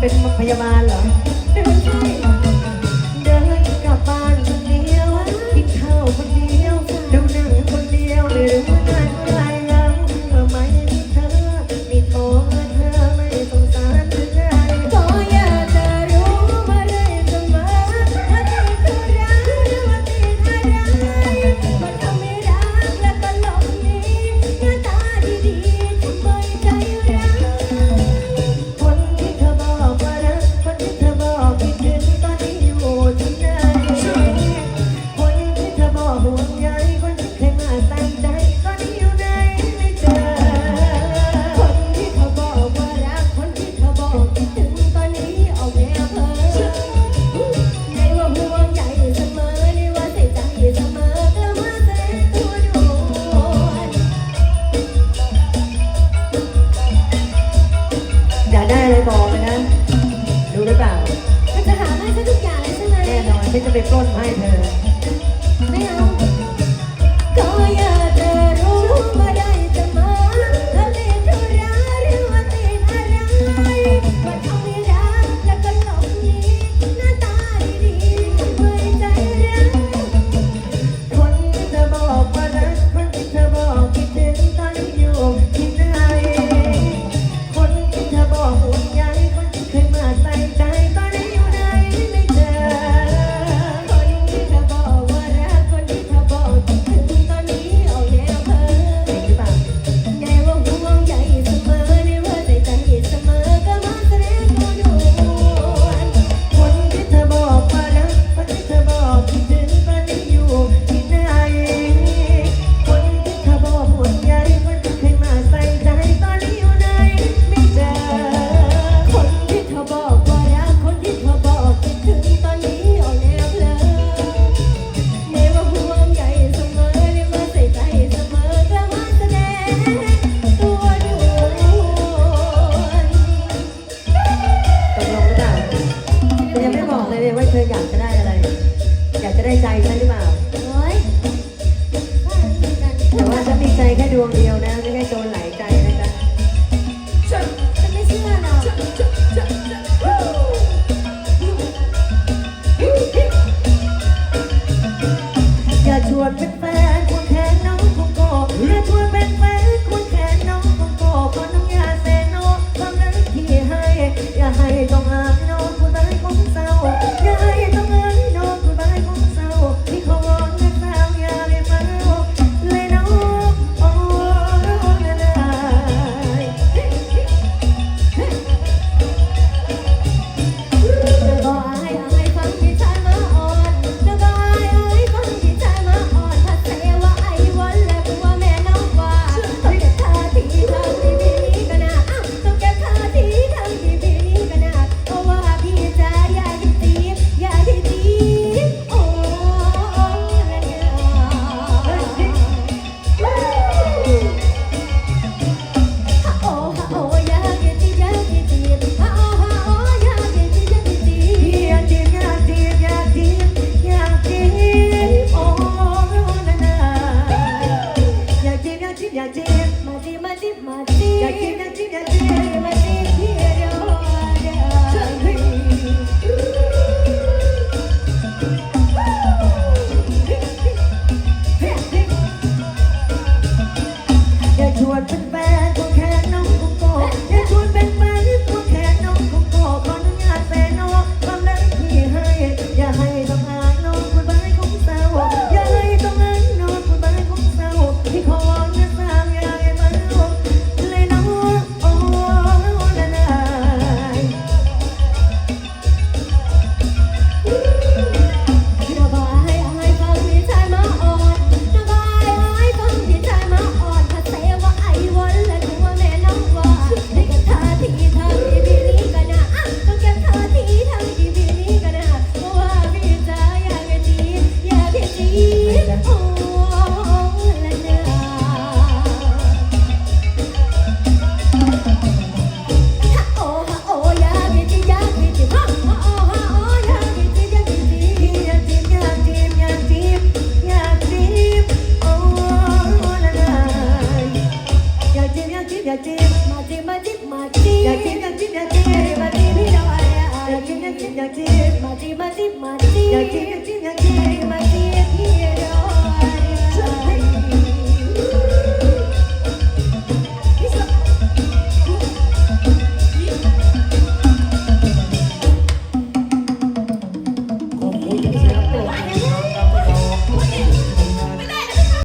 เป็นพยาบาลเหรอ ไม่ใช่ ฉันจะไปปล้นให้เธอ แต่ยังไม่บอกเลยว่าเธออยากจะได้อะไร อยากจะได้ใจฉันหรือเปล่า อยากจิ้มอยากจิ้มอยากจิ้มมาจิ้มพี่ดอกอะไรอยากจิ้มอยากจิ้มอยากจิ้มมาจิ้มมาจิ้มมาจิ้มอยากจิ้มอยากจิ้มอยากจิ้มมา